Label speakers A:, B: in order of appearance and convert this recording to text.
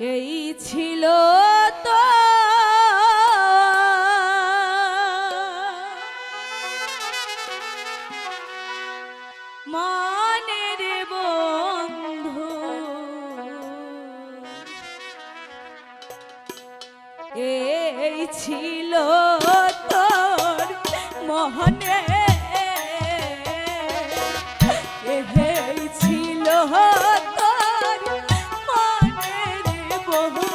A: এই ছিল তো মনের এই ছিল বন্ধু